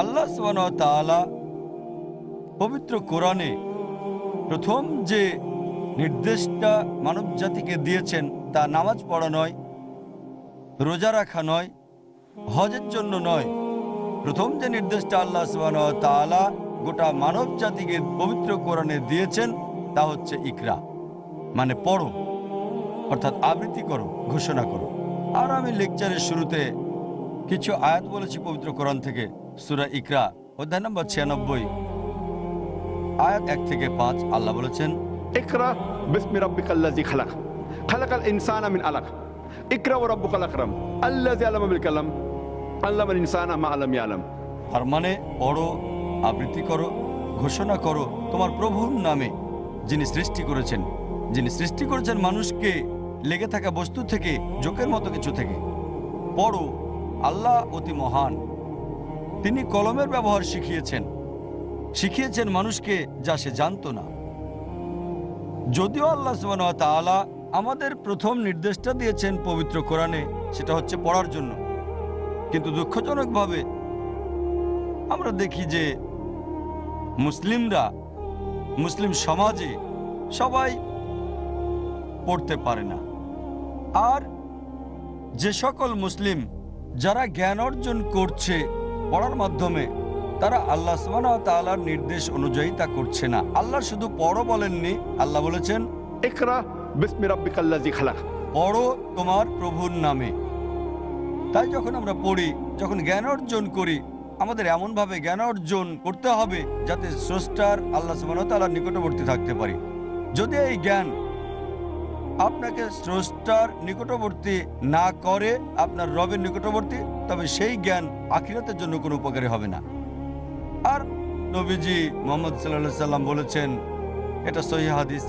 আল্লাহ পবিত্র কোরআনে প্রথম যে নির্দেশটা মানব জাতিকে দিয়েছেন তা নামাজ পড়া নয়, রোজা রাখা নয়, হজের জন্য নয়। প্রথম যে নির্দেশটা আল্লাহ সুবান গোটা মানব জাতিকে পবিত্র কোরআনে দিয়েছেন তা হচ্ছে ইকরা মানে পড়ো, অর্থাৎ আবৃত্তি করো, ঘোষণা করো। আর আমি লেকচারের শুরুতে কিছু আয়াত বলেছি পবিত্র কোরআন থেকে। সুরা ইকরা অধ্যায় নম্বর ছিয়ানব্বই। আয়াত এক থেকে পাঁচ আল্লাহ বলেছেন আমিন ইকরা ও আলাম কালাম তার মানে আবৃত্তি করো ঘোষণা করো তোমার প্রভুর নামে যিনি সৃষ্টি করেছেন। যিনি সৃষ্টি করেছেন মানুষকে লেগে থাকা বস্তু থেকে জোকের মতো কিছু থেকে। পড়ো আল্লাহ অতি মহান। তিনি কলমের ব্যবহার শিখিয়েছেন। শিখিয়েছেন মানুষকে যা সে জানতো না। যদিও আল্লাহ তাআলা আমাদের প্রথম নির্দেশটা দিয়েছেন পবিত্র কোরআনে, সেটা হচ্ছে পড়ার জন্য। কিন্তু দুঃখজনকভাবে আমরা দেখি যে মুসলিমরা, মুসলিম সমাজে সবাই পড়তে পারে না। আর যে সকল মুসলিম যারা জ্ঞান অর্জন করছে পড়ার মাধ্যমে। তারা আল্লাহ সুবাহ তালার নির্দেশ অনুযায়ী তা করছে না। আল্লাহ শুধু পড়ো বলেননি আল্লাহ বলেছেন পড়ো তোমার প্রভুর নামে। তাই যখন আমরা পড়ি যখন জ্ঞান অর্জন করি আমাদের এমনভাবে জ্ঞান অর্জন করতে হবে যাতে স্রষ্টার আল্লাহ সুবাহ তালার নিকটবর্তী থাকতে পারি। যদি এই জ্ঞান আপনাকে স্রষ্টার নিকটবর্তী না করে আপনার রবের নিকটবর্তী তবে সেই জ্ঞান আখিরাতের জন্য কোনো উপকারী হবে না। আর নবীজি মোহাম্মদ সাল্লা সাল্লাম বলেছেন এটা সহি হাদিস।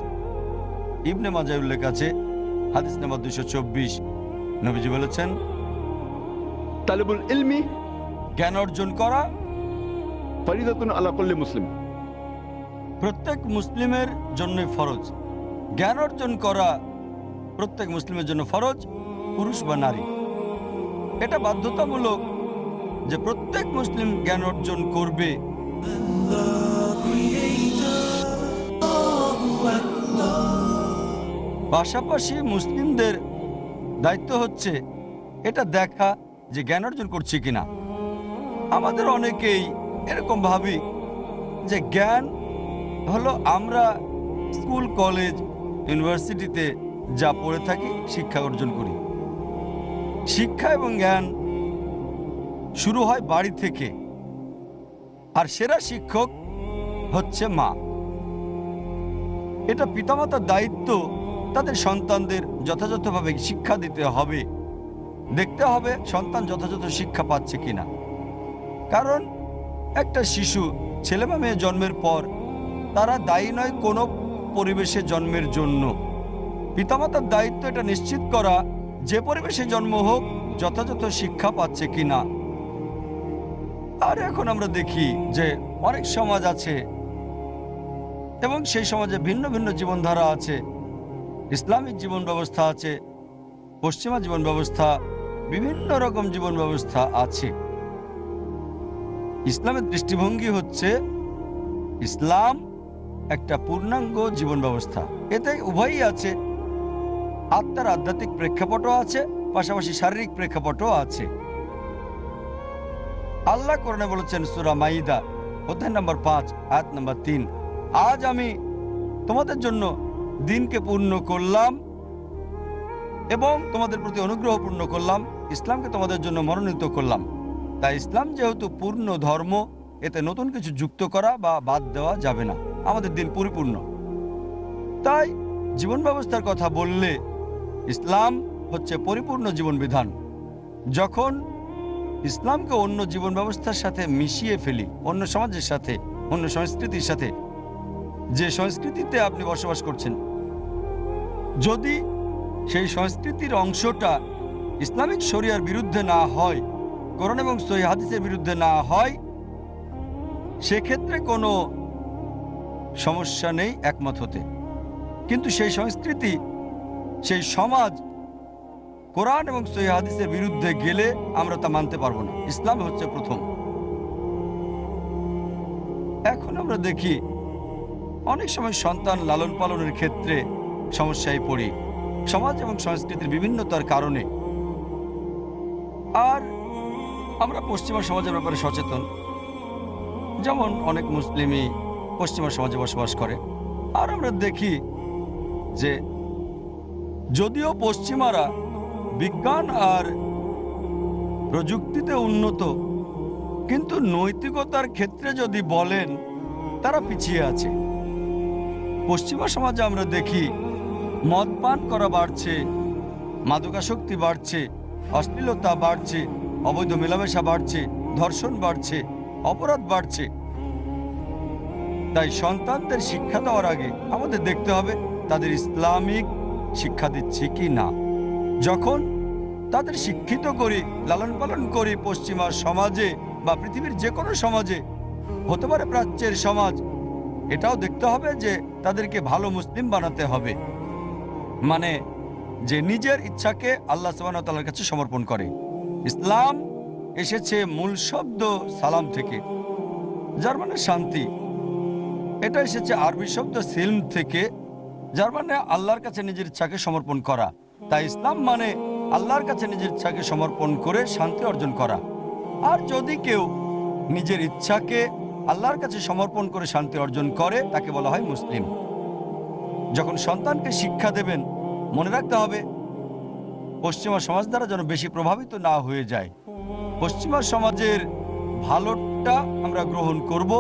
ইবনে মাজাই উল্লেখ আছে হাদিস নাম্বার দুশো চব্বিশ। নবীজি বলেছেন তালিবুল ইলমি জ্ঞান অর্জন করা মুসলিম। প্রত্যেক মুসলিমের জন্যই ফরজ। জ্ঞান অর্জন করা প্রত্যেক মুসলিমের জন্য ফরজ, পুরুষ বা নারী। এটা বাধ্যতামূলক যে প্রত্যেক মুসলিম জ্ঞান অর্জন করবে। পাশাপাশি মুসলিমদের দায়িত্ব হচ্ছে এটা দেখা যে জ্ঞান অর্জন করছি কিনা। আমাদের অনেকেই এরকম ভাবি যে জ্ঞান হলো আমরা স্কুল, কলেজ, ইউনিভার্সিটিতে যা পড়ে থাকি, শিক্ষা অর্জন করি। শিক্ষা এবং জ্ঞান শুরু হয় বাড়ি থেকে। আর সেরা শিক্ষক হচ্ছে মা। এটা পিতামাতার দায়িত্ব, তাদের সন্তানদের যথাযথভাবে শিক্ষা দিতে হবে। দেখতে হবে সন্তান যথাযথ শিক্ষা পাচ্ছে কিনা। কারণ একটা শিশু ছেলে বা মেয়ে জন্মের পর তারা দায়ী নয় কোনো পরিবেশে জন্মের জন্য। পিতামাতার দায়িত্ব এটা নিশ্চিত করা যে পরিবেশে জন্ম হোক, যথাযথ শিক্ষা পাচ্ছে কিনা। আর এখন আমরা দেখি যে অনেক সমাজ আছে এবং সেই সমাজে ভিন্ন ভিন্ন জীবনধারা আছে। ইসলামিক জীবন ব্যবস্থা আছে, পশ্চিমা জীবন ব্যবস্থা, বিভিন্ন রকম জীবন ব্যবস্থা আছে। ইসলামের দৃষ্টিভঙ্গি হচ্ছে ইসলাম একটা পূর্ণাঙ্গ জীবন ব্যবস্থা। এতে উভয়ই আছে। আত্মার আধ্যাত্মিক প্রেক্ষাপটও আছে, পাশাপাশি শারীরিক প্রেক্ষাপটও আছে। আল্লাহ করণে বলেছেন সুরা মাইদা, অধ্যায় নম্বর পাঁচ, আয়াত নম্বর তিন। আজ আমি তোমাদের জন্য দিনকে পূর্ণ করলাম এবং তোমাদের প্রতি অনুগ্রহ পূর্ণ করলাম, ইসলামকে তোমাদের জন্য মনোনীত করলাম। তাই ইসলাম যেহেতু পূর্ণ ধর্ম, এতে নতুন কিছু যুক্ত করা বা বাদ দেওয়া যাবে না। আমাদের দিন পরিপূর্ণ। তাই জীবন ব্যবস্থার কথা বললে ইসলাম হচ্ছে পরিপূর্ণ জীবন বিধান যখন ইসলামকে অন্য জীবন ব্যবস্থার সাথে মিশিয়ে ফেলি, অন্য সমাজের সাথে, অন্য সংস্কৃতির সাথে, যে সংস্কৃতিতে আপনি বসবাস করছেন, যদি সেই সংস্কৃতির অংশটা ইসলামিক শরিয়ার বিরুদ্ধে না হয়, কোরআন এবং সহি হাদিসের বিরুদ্ধে না হয়, সেক্ষেত্রে কোনো সমস্যা নেই একমত হতে। কিন্তু সেই সংস্কৃতি সেই সমাজ, কোরআন এবং সহি হাদিসের বিরুদ্ধে গেলে আমরা তা মানতে পারব না। ইসলাম হচ্ছে প্রথম। এখন আমরা দেখি, অনেক সময় সন্তান লালন পালনের ক্ষেত্রে সমস্যায় পড়ি। সমাজ এবং সংস্কৃতির বিভিন্নতার কারণে। আর আমরা পশ্চিমা সমাজের ব্যাপারে সচেতন। যেমন অনেক মুসলিমই পশ্চিমা সমাজে বসবাস করে। আর আমরা দেখি যে যদিও পশ্চিমারা বিজ্ঞান আর প্রযুক্তিতে উন্নত, কিন্তু নৈতিকতার ক্ষেত্রে যদি বলেন, তারা পিছিয়ে আছে। পশ্চিমা সমাজে আমরা দেখি, মদ পান করা বাড়ছে, মাদকাসক্তি বাড়ছে, অশ্লীলতা বাড়ছে, অবৈধ মেলামেশা বাড়ছে, ধর্ষণ বাড়ছে, অপরাধ বাড়ছে। তাই সন্তানদের শিক্ষা দেওয়ার আগে আমাদের দেখতে হবে, তাদের ইসলামিক শিক্ষা দিচ্ছি কি না? যখন তাদের শিক্ষিত করি, লালন পালন করি পশ্চিমা সমাজে বা পৃথিবীর যে কোনো সমাজে, হতে পারে প্রাচ্যের সমাজ, এটাও দেখতে হবে যে তাদেরকে ভালো মুসলিম বানাতে হবে। মানে যে নিজের ইচ্ছাকে আল্লাহ তাআলার কাছে সমর্পণ করে। ইসলাম এসেছে মূল শব্দ সালাম থেকে, যার মানে শান্তি। এটা এসেছে আরবি শব্দ সিলম থেকে যার মানে আল্লাহর কাছে নিজের ইচ্ছাকে সমর্পণ করা। তাই ইসলাম মানে আল্লাহর কাছে নিজের ইচ্ছাকে সমর্পণ করে শান্তি অর্জন করা। আর যদি কেউ নিজের ইচ্ছাকে আল্লাহর কাছে সমর্পণ করে শান্তি অর্জন করে, তাকে বলা হয় মুসলিম। যখন সন্তানকে শিক্ষা দেবেন, মনে রাখতে হবে, পশ্চিমা সমাজ দ্বারা যেন বেশি প্রভাবিত না হয়ে যায়। পশ্চিমা সমাজের ভালোটা আমরা গ্রহণ করব।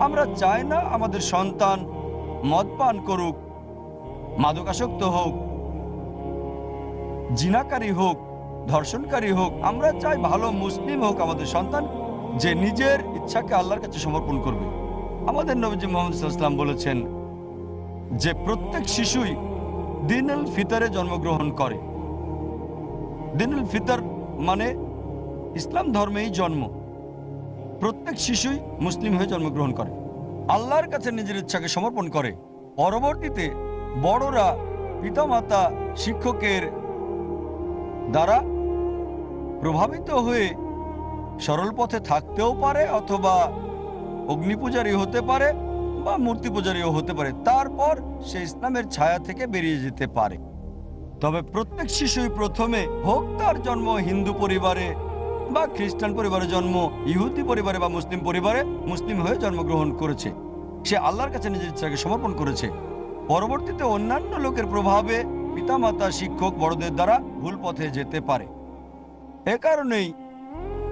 আমরা চাই না আমাদের সন্তান মদ পান করুক মাদকাসক্ত হোক, জিনাকারী হোক, ধর্ষণকারী হোক, আমরা চাই ভালো মুসলিম হোক আমাদের সন্তান যে নিজের ইচ্ছাকে আল্লাহর কাছে সমর্পণ করবে। আমাদের নবীজি মোহাম্মদ সাল্লাম বলেছেন যে প্রত্যেক শিশুই দিনুল ফিতরে জন্মগ্রহণ করে। দিনুল ফিতর মানে ইসলাম ধর্মেই জন্ম। প্রত্যেক শিশুই মুসলিম হয়ে জন্মগ্রহণ করে। আল্লাহর কাছে নিজের ইচ্ছাকে সমর্পণ করে। পরবর্তীতে বড়রা পিতামাতা শিক্ষকের দ্বারা প্রভাবিত হয়ে সরল পথে থাকতেও পারে অথবা অগ্নিপূজারী হতে পারে বা মূর্তি পূজারীও হতে পারে। তারপর সে ইসলামের ছায়া থেকে বেরিয়ে যেতে পারে। তবে প্রত্যেক শিশুই প্রথমে হোক তার জন্ম হিন্দু পরিবারে বা খ্রিস্টান পরিবারে জন্ম, ইহুদি পরিবারে বা মুসলিম পরিবারে মুসলিম হয়ে জন্মগ্রহণ করেছে। সে আল্লাহর কাছে নিজের ইচ্ছাকে সমর্পণ করেছে। পরবর্তীতে অন্যান্য লোকের প্রভাবে পিতামাতা, শিক্ষক বড়দের দ্বারা ভুল পথে যেতে পারে। এ কারণেই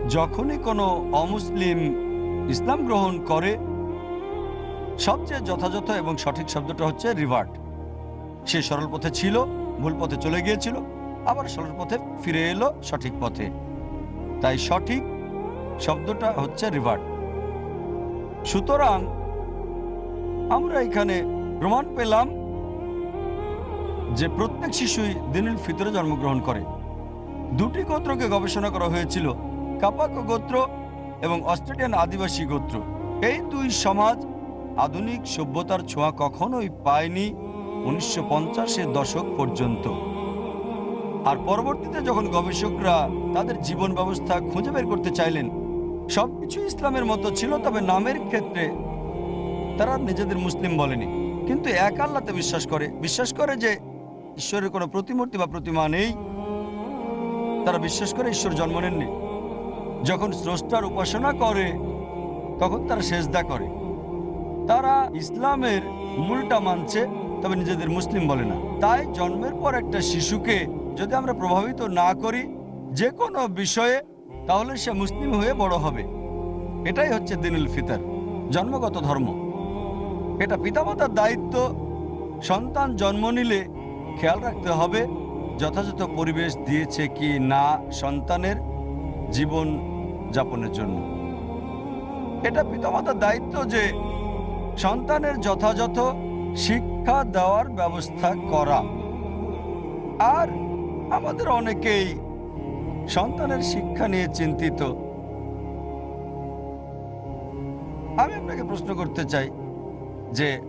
যখনই কোনো অমুসলিম ইসলাম গ্রহণ করে, সবচেয়ে যথাযথ এবং সঠিক শব্দটা হচ্ছে রিভার্ট। সে সরল পথে ছিল, ভুল পথে চলে গিয়েছিল, আবার সরল পথে ফিরে এলো সঠিক পথে। তাই সঠিক শব্দটা হচ্ছে রিভার্ট। সুতরাং আমরা এখানে প্রমাণ পেলাম যে প্রত্যেক শিশুই দিনুল ফিতরে জন্মগ্রহণ করে। দুটি গোত্রকে গবেষণা করা হয়েছিল, কাপাক গোত্র এবং অস্ট্রেলিয়ান আদিবাসী গোত্র। এই দুই সমাজ আধুনিক সভ্যতার ছোঁয়া কখনোই পায়নি উনিশশো পঞ্চাশের দশক পর্যন্ত। আর পরবর্তীতে যখন গবেষকরা তাদের জীবন ব্যবস্থা খুঁজে বের করতে চাইলেন, সবকিছু ইসলামের মতো ছিল, তবে নামের ক্ষেত্রে তারা নিজেদের মুসলিম বলেনি। কিন্তু এক আল্লাহতে বিশ্বাস করে। বিশ্বাস করে যে ঈশ্বরের কোনো প্রতিমূর্তি বা প্রতিমা নেই। তারা বিশ্বাস করে ঈশ্বর জন্ম নেননি। যখন স্রষ্টার উপাসনা করে, তখন তারা সেজদা করে। তারা ইসলামের মূলটা মানছে, তবে নিজেদের মুসলিম বলে না। তাই জন্মের পর একটা শিশুকে যদি আমরা প্রভাবিত না করি যে কোনো বিষয়ে, তাহলে সে মুসলিম হয়ে বড় হবে। এটাই হচ্ছে দিনুল ফিতার, জন্মগত ধর্ম। এটা পিতামাতার দায়িত্ব। সন্তান জন্ম নিলে খেয়াল রাখতে হবে যথাযথ পরিবেশ দিয়েছে কি না সন্তানের জীবন যাপনের জন্য। এটা পিতামাতার দায়িত্ব যে সন্তানের যথাযথ শিক্ষা দেওয়ার ব্যবস্থা করা। আর আমাদের অনেকেই সন্তানের শিক্ষা নিয়ে চিন্তিত। আমি আপনাকে প্রশ্ন করতে চাই যে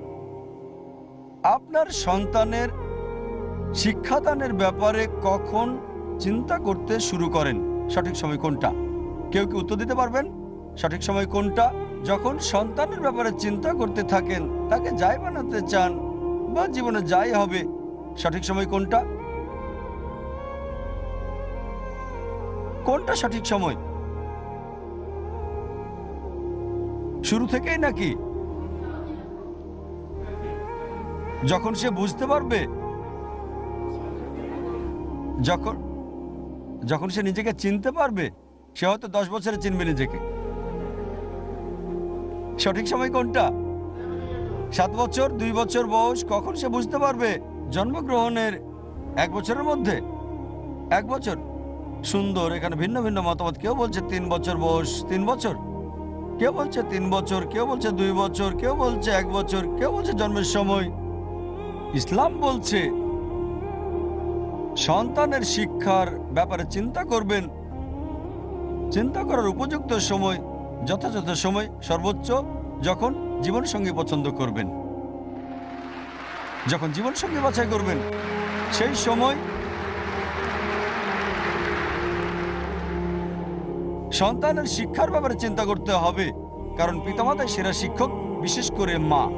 আপনার সন্তানের শিক্ষাদানের ব্যাপারে কখন চিন্তা করতে শুরু করেন? সঠিক সময় কোনটা? কেউ কি উত্তর দিতে পারবেন? সঠিক সময় কোনটা? যখন সন্তানের ব্যাপারে চিন্তা করতে থাকেন, তাকে যাই বানাতে চান বা জীবনে যাই হবে, সঠিক সময় কোনটা? কোনটা সঠিক সময়? শুরু থেকেই নাকি? যখন সে বুঝতে পারবে, যখন যখন সে নিজেকে চিনতে পারবে, সে হয়তো দশ বছরে চিনবে নিজেকে। সঠিক সময় কোনটা? সাত বছর, দুই বছর বয়স, কখন সে বুঝতে পারবে? জন্মগ্রহণের এক বছরের মধ্যে। এক বছর। সুন্দর, এখানে ভিন্ন ভিন্ন মতামত। কেউ বলছে তিন বছর বয়স, তিন বছর। কেউ বলছে তিন বছর, কেউ বলছে দুই বছর, কেউ বলছে এক বছর, কেউ বলছে জন্মের সময়। ইসলাম বলছে, সন্তানের শিক্ষার ব্যাপারে চিন্তা করবেন। চিন্তা করার উপযুক্ত সময়, যথাযথ সময়, সর্বোচ্চ যখন জীবনসঙ্গী পছন্দ করবেন। যখন জীবনসঙ্গী বাছাই করবেন, সেই সময় সন্তানের শিক্ষার ব্যাপারে চিন্তা করতে হবে। কারণ পিতামাতাই সেরা শিক্ষক, বিশেষ করে মা।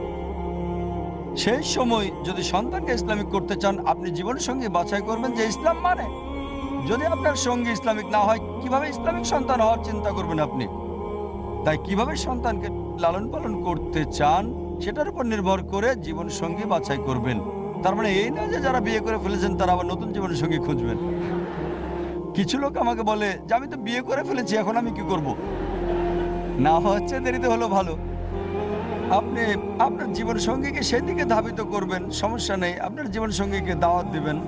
সেই সময় যদি সন্তানকে ইসলামিক করতে চান, আপনি জীবনসঙ্গী বাছাই করবেন যে ইসলাম মানে। যদি আপনার সঙ্গী ইসলামিক না হয়, কীভাবে ইসলামিক সন্তান হওয়ার চিন্তা করবেন আপনি? তাই কীভাবে সন্তানকে লালন পালন করতে চান, সেটার উপর নির্ভর করে জীবন সঙ্গী বাছাই করবেন। তার মানে এই না যে যারা বিয়ে করে ফেলেছেন, তারা আবার নতুন জীবন সঙ্গী খুঁজবেন। কিছু লোক আমাকে বলে, যে আমি তো বিয়ে করে ফেলেছি, এখন আমি কি করব? না হচ্ছে দেরিতে হলো ভালো। আপনি আপনার জীবন সঙ্গীকে সেদিকে ধাবিত করবেন সমস্যা নেই। আপনার জীবন সঙ্গীকে দাওয়াত দিবেন।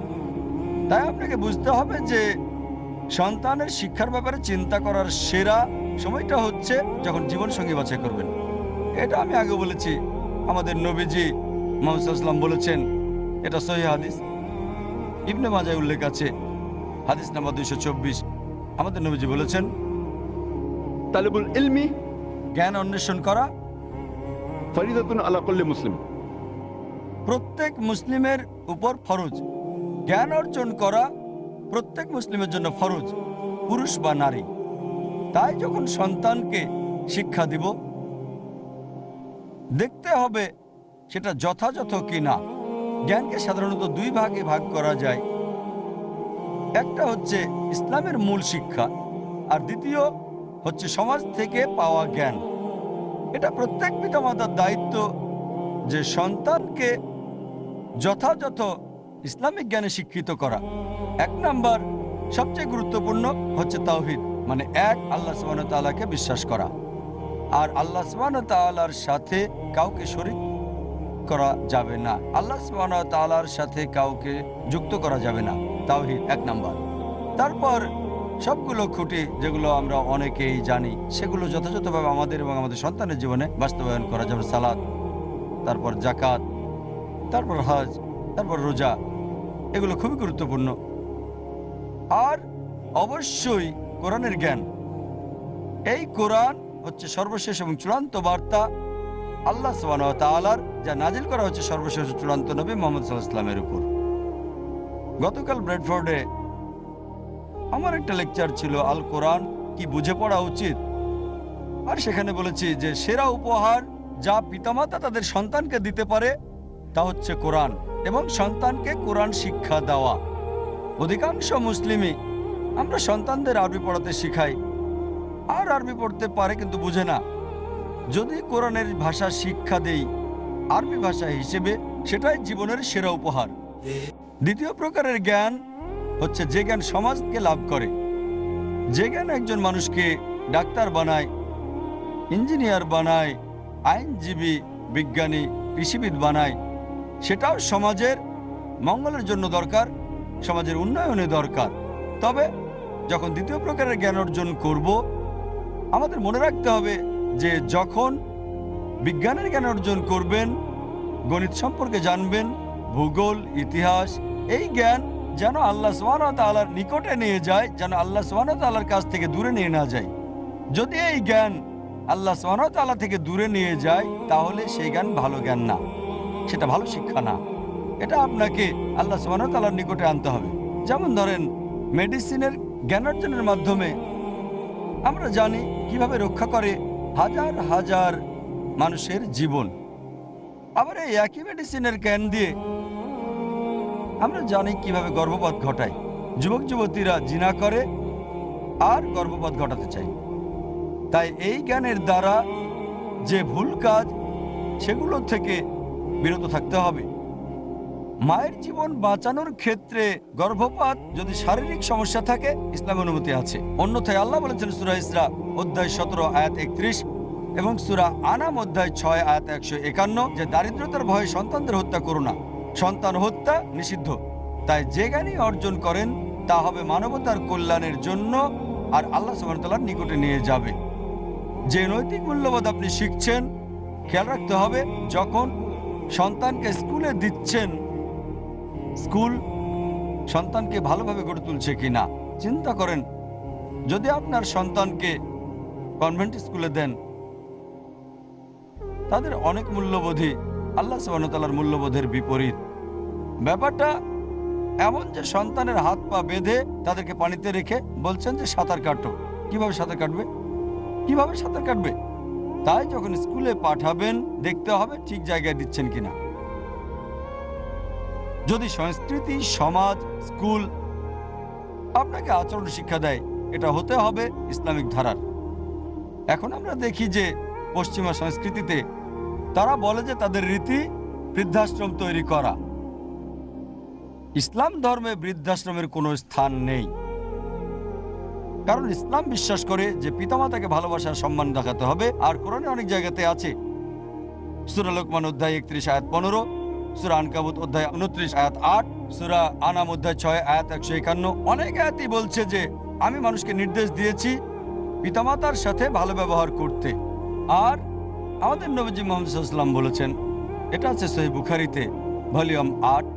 তাই আপনাকে বুঝতে হবে যে সন্তানের শিক্ষার ব্যাপারে চিন্তা করার সেরা সময়টা হচ্ছে যখন জীবন সঙ্গী বাছাই করবেন। এটা আমি আগে বলেছি। আমাদের নবীজি মোহাম্মদ বলেছেন এটা সহি হাদিস। ইবনে মাজায় উল্লেখ আছে হাদিস নাম্বার দুইশো চব্বিশ। আমাদের নবীজি বলেছেন তালেবুল ইলমি জ্ঞান অন্বেষণ করা প্রত্যেক মুসলিমের উপর ফরজ। জ্ঞান অর্জন করা প্রত্যেক মুসলিমের জন্য ফরজ, পুরুষ বা নারী। তাই যখন সন্তানকে শিক্ষা দিব, দেখতে হবে সেটা যথাযথ কিনা। জ্ঞানকে সাধারণত দুই ভাগে ভাগ করা যায়। একটা হচ্ছে ইসলামের মূল শিক্ষা, আর দ্বিতীয় হচ্ছে সমাজ থেকে পাওয়া জ্ঞান। এটা প্রত্যেক পিতামাতার দায়িত্ব যে সন্তানকে যথাযথ ইসলামিক জ্ঞানে শিক্ষিত করা। এক নাম্বার, সবচেয়ে গুরুত্বপূর্ণ হচ্ছে তাওহিদ মানে এক, আল্লাহ সুবাহ তাআলাকে বিশ্বাস করা। আর আল্লাহ সুবাহ তাআলার সাথে কাউকে শরিক করা যাবে না। আল্লাহ সুবাহ তাআলার সাথে কাউকে যুক্ত করা যাবে না। তাওহিদ, এক নাম্বার। তারপর সবগুলো খুঁটি যেগুলো আমরা অনেকেই জানি, সেগুলো যথাযথভাবে আমাদের এবং আমাদের সন্তানের জীবনে বাস্তবায়ন করা যাবে সালাদ, তারপর জাকাত তারপর হজ, তারপর রোজা, এগুলো খুবই গুরুত্বপূর্ণ। আর অবশ্যই কোরআনের জ্ঞান। এই কোরআন হচ্ছে সর্বশেষ এবং চূড়ান্ত বার্তা আল্লাহ সুবাহ তালার যা নাজিল করা হচ্ছে সর্বশেষ চূড়ান্ত নবী মোহাম্মদ সাল্লাহ ইসলামের উপর। গতকাল ব্রেডফোর্ডে আমার একটা লেকচার ছিল, আল কোরআন, কি বুঝে পড়া উচিত? আর সেখানে বলেছি যে, সেরা উপহার যা পিতামাতা তাদের সন্তানকে দিতে পারে, তা হচ্ছে কোরআন এবং সন্তানকে কোরআন শিক্ষা দেওয়া। অধিকাংশ মুসলিমই আমরা সন্তানদের আরবি পড়াতে শিখাই, আর আরবি পড়তে পারে কিন্তু বুঝে না। যদি কোরআনের ভাষা শিক্ষা দেই, আরবি ভাষা হিসেবে সেটাই জীবনের সেরা উপহার। দ্বিতীয় প্রকারের জ্ঞান হচ্ছে যে জ্ঞান সমাজকে লাভ করে। যে জ্ঞান একজন মানুষকে ডাক্তার বানায়, ইঞ্জিনিয়ার বানায়, আইনজীবী, বিজ্ঞানী, কৃষিবিদ বানায়, সেটাও সমাজের মঙ্গলের জন্য দরকার, সমাজের উন্নয়নে দরকার। তবে যখন দ্বিতীয় প্রকারের জ্ঞান অর্জন করব, আমাদের মনে রাখতে হবে যে যখন বিজ্ঞানের জ্ঞান অর্জন করবেন, গণিত সম্পর্কে জানবেন, ভূগোল, ইতিহাস, এই জ্ঞান যেন আল্লাহ সোহান তাল্লার নিকটে নিয়ে যায়, যেন আল্লাহ সোহান তাল্লার কাছ থেকে দূরে নিয়ে না যায়। যদি এই জ্ঞান আল্লাহ সোহান তাল্লাহ থেকে দূরে নিয়ে যায়, তাহলে সেই জ্ঞান ভালো জ্ঞান না। সেটা ভালো শিক্ষা না। এটা আপনাকে আল্লাহ সোহান তাল্লার নিকটে আনতে হবে। যেমন ধরেন, মেডিসিনের জ্ঞান অর্জনের মাধ্যমে আমরা জানি কীভাবে রক্ষা করে হাজার হাজার মানুষের জীবন। আবার এই একই মেডিসিনের জ্ঞান দিয়ে আমরা জানি কীভাবে গর্ভপাত ঘটায় যুবক, যুবতীরা জিনা করে আর গর্ভপাত ঘটাতে চাই তাই এই জ্ঞানের দ্বারা যে ভুল কাজ, সেগুলো থেকে বিরত থাকতে হবে। মায়ের জীবন বাঁচানোর ক্ষেত্রে গর্ভপাত যদি শারীরিক সমস্যা থাকে ইসলাম অনুমতি আছে। অন্যথায় আল্লাহ বলেছেন সুরা ইসরা, অধ্যায় সতেরো, আয়াত একত্রিশ এবং সুরা আনাম, অধ্যায় ছয়, আয়াত একশো একান্ন, যে দারিদ্রতার ভয়ে সন্তানদের হত্যা করো না। সন্তান হত্যা নিষিদ্ধ। তাই যে জ্ঞানী অর্জন করেন, তা হবে মানবতার কল্যাণের জন্য আর আল্লাহ সুবাহতাল্লার নিকটে নিয়ে যাবে। যে নৈতিক মূল্যবোধ আপনি শিখছেন, খেয়াল রাখতে হবে, যখন সন্তানকে স্কুলে দিচ্ছেন, স্কুল সন্তানকে ভালোভাবে গড়ে তুলছে কি না চিন্তা করেন। যদি আপনার সন্তানকে কনভেন্ট স্কুলে দেন, তাদের অনেক মূল্যবোধই আল্লাহ সুবাহতাল্লার মূল্যবোধের বিপরীত। ব্যাপারটা এমন যে সন্তানের হাত পা বেঁধে তাদেরকে পানিতে রেখে বলছেন যে সাঁতার কাটো। কীভাবে সাঁতার কাটবে? কীভাবে সাঁতার কাটবে? তাই যখন স্কুলে পাঠাবেন, দেখতে হবে ঠিক জায়গায় দিচ্ছেন কিনা। যদি সংস্কৃতি, সমাজ, স্কুল আপনাকে আচরণ শিক্ষা দেয়, এটা হতে হবে ইসলামিক ধারার। এখন আমরা দেখি যে পশ্চিমা সংস্কৃতিতে তারা বলে যে তাদের রীতি বৃদ্ধাশ্রম তৈরি করা। ইসলাম ধর্মে বৃদ্ধাশ্রমের কোনো স্থান নেই। কারণ ইসলাম বিশ্বাস করে যে পিতামাতাকে ভালোবাসার সম্মান দেখাতে হবে, আর কোরআনে অনেক জায়গাতে আছে। সুরা লোকমান অধ্যায় একত্রিশ আয়াত পনেরো, সুরা আনকাবুত অধ্যায় উনত্রিশ আয়াত আট, সুরা আনাম অধ্যায় ছয় আয়াত একশো একান্ন। অনেক আয়াতই বলছে যে, আমি মানুষকে নির্দেশ দিয়েছি পিতামাতার সাথে ভালো ব্যবহার করতে। আর আমাদের নবীজি মোহাম্মদ বলেছেন, এটা আছে সহি বুখারিতে, ভলিউম আট।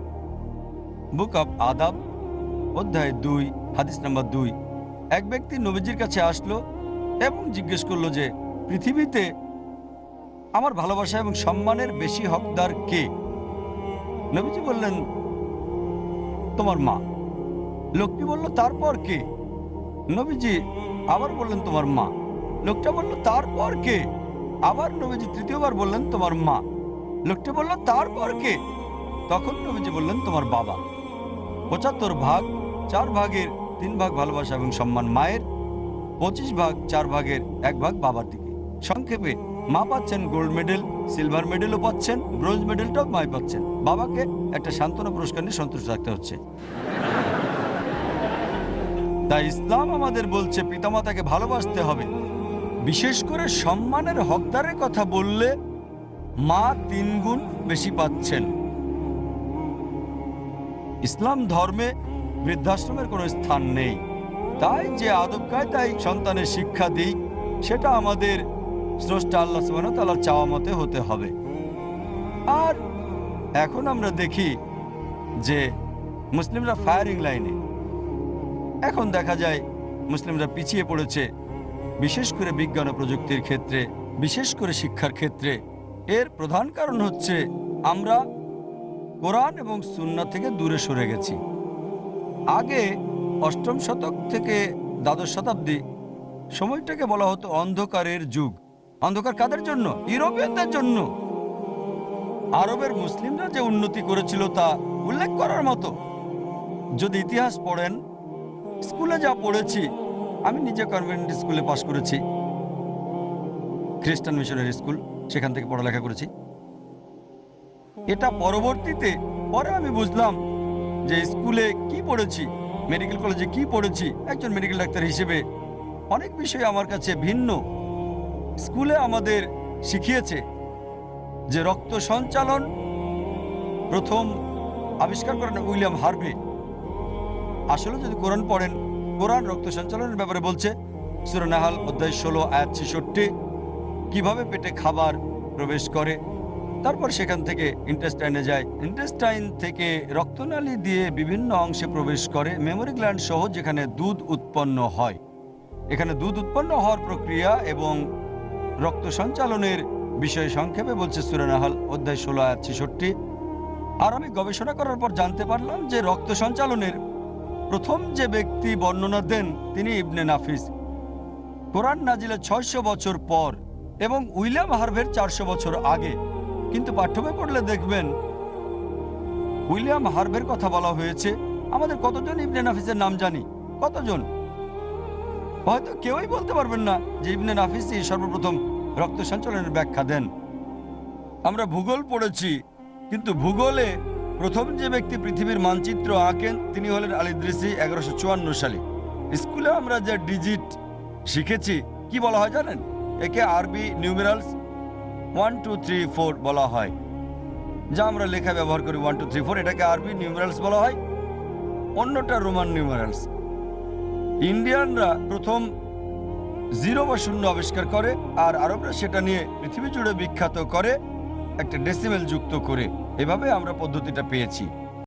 বুক অব আদাব অধ্যায় দুই, হাদিস নাম্বার দুই। এক ব্যক্তি নবীজির কাছে আসলো এবং জিজ্ঞেস করল যে, পৃথিবীতে আমার ভালোবাসা এবং সম্মানের বেশি হকদার কে? নবীজি বললেন, তোমার মা। লোকটি বলল, তারপর কে? নবীজি আবার বললেন, তোমার মা। লোকটা বলল, তারপর কে? আবার নবীজি তৃতীয়বার বললেন, তোমার মা। লোকটা বলল, তারপর কে? তখন নবীজি বললেন, তোমার বাবা। পঁচাত্তর ভাগ, চার ভাগের তিন ভাগ ভালোবাসা এবং সম্মান মায়ের, পঁচিশ ভাগ, চার ভাগের এক ভাগ বাবার দিকে। সংক্ষেপে, মা পাচ্ছেন গোল্ড মেডেল সিলভার মেডেলও পাচ্ছেন ব্রোঞ্জ মেডেলটাও মাই পাচ্ছেন। বাবাকে একটা সান্ত্বনা পুরস্কার নিয়ে সন্তুষ্ট রাখতে হচ্ছে। তাই ইসলাম আমাদের বলছে, পিতামাতাকে ভালোবাসতে হবে। বিশেষ করে সম্মানের হকদারের কথা বললে মা তিন গুণ বেশি পাচ্ছেন। ইসলাম ধর্মে বৃদ্ধাশ্রমের কোনো স্থান নেই। তাই যে আদব কায়দায় সন্তানের শিক্ষা দিই, সেটা আমাদের স্রষ্টা আল্লাহ সুবাহ তাল্লার চাওয়া মতে হতে হবে। আর এখন আমরা দেখি যে মুসলিমরা ফায়ারিং লাইনে। এখন দেখা যায় মুসলিমরা পিছিয়ে পড়েছে, বিশেষ করে বিজ্ঞান ও প্রযুক্তির ক্ষেত্রে, বিশেষ করে শিক্ষার ক্ষেত্রে। এর প্রধান কারণ হচ্ছে আমরা কোরআন এবং সুন্না থেকে দূরে সরে গেছি। আগে অষ্টম শতক থেকে দ্বাদশ শতাব্দী সময়টাকে বলা হতো অন্ধকারের যুগ। অন্ধকার কাদের জন্য? ইউরোপিয়ানদের জন্য। আরবের মুসলিমরা যে উন্নতি করেছিল তা উল্লেখ করার মতো। যদি ইতিহাস পড়েন, স্কুলে যা পড়েছি, আমি নিজে কনভেন্ট স্কুলে পাশ করেছি। খ্রিস্টান মিশনারি স্কুল, সেখান থেকে পড়ালেখা করেছি। এটা পরবর্তীতে পরে আমি বুঝলাম যে স্কুলে কি পড়েছি মেডিকেল কলেজে কি পড়েছি, একজন মেডিকেল ডাক্তার হিসেবে অনেক বিষয় আমার কাছে ভিন্ন। স্কুলে আমাদের শিখিয়েছে যে রক্ত সঞ্চালন প্রথম আবিষ্কার করেন উইলিয়াম হার্ভে। আসলে যদি কোরআন পড়েন, কোরআন রক্ত সঞ্চালনের ব্যাপারে বলছে সুরনাহাল অধ্যায় ষোলো, আয়াত ছেষট্টি, কীভাবে পেটে খাবার প্রবেশ করে? তারপর সেখান থেকে ইন্টেস্টাইনে যায়। ইন্টেস্টাইন থেকে রক্তনালী দিয়ে বিভিন্ন অংশে প্রবেশ করে মেমোরি গ্ল্যান্ড সহ যেখানে দুধ উৎপন্ন হয়। এখানে দুধ উৎপন্ন হওয়ার প্রক্রিয়া এবং রক্ত সঞ্চালনের বিষয়ে সংক্ষেপে বলছে সুরানাহাল, অধ্যায় ষোলো, আয়াত ছেষট্টি। আর আমি গবেষণা করার পর জানতে পারলাম যে রক্ত সঞ্চালনের প্রথম যে ব্যক্তি বর্ণনা দেন, তিনি ইবনে নাফিস। কোরআন নাজিলে ছয়শো বছর পর এবং উইলিয়াম হার্ভের চারশো বছর আগে। কিন্তু পাঠ্যবই পড়লে দেখবেন উইলিয়াম হার্ভের কথা বলা হয়েছে। আমাদের কতজন ইবনে নাফিসের নাম জানি? কতজন? হয়তো কেউই বলতে পারবেন না যে ইবনে নাফিসই সর্বপ্রথম রক্ত সঞ্চালনের ব্যাখ্যা দেন। আমরা ভূগোল পড়েছি, কিন্তু ভূগোলে প্রথম যে ব্যক্তি পৃথিবীর মানচিত্র আঁকেন তিনি হলেন আলিদ্রিসি এগারোশো চুয়ান্ন সালে। স্কুলে আমরা যে ডিজিট শিখেছি, কি বলা হয় জানেন? একে আরবি numerals one two three four বলা হয়। যা আমরা লেখা ব্যবহার করি ওয়ান টু থ্রি ফোর এটাকে আরবি নিউমেরালস বলা হয়। অন্যটা রোমান নিউমেরালস ইন্ডিয়ানরা প্রথম জিরো বা শূন্য আবিষ্কার করে, আর আরবরা সেটা নিয়ে পৃথিবী জুড়ে বিখ্যাত করে, একটা ডেসিমেল যুক্ত করে। এভাবে আমরা পদ্ধতিটা পেয়েছি।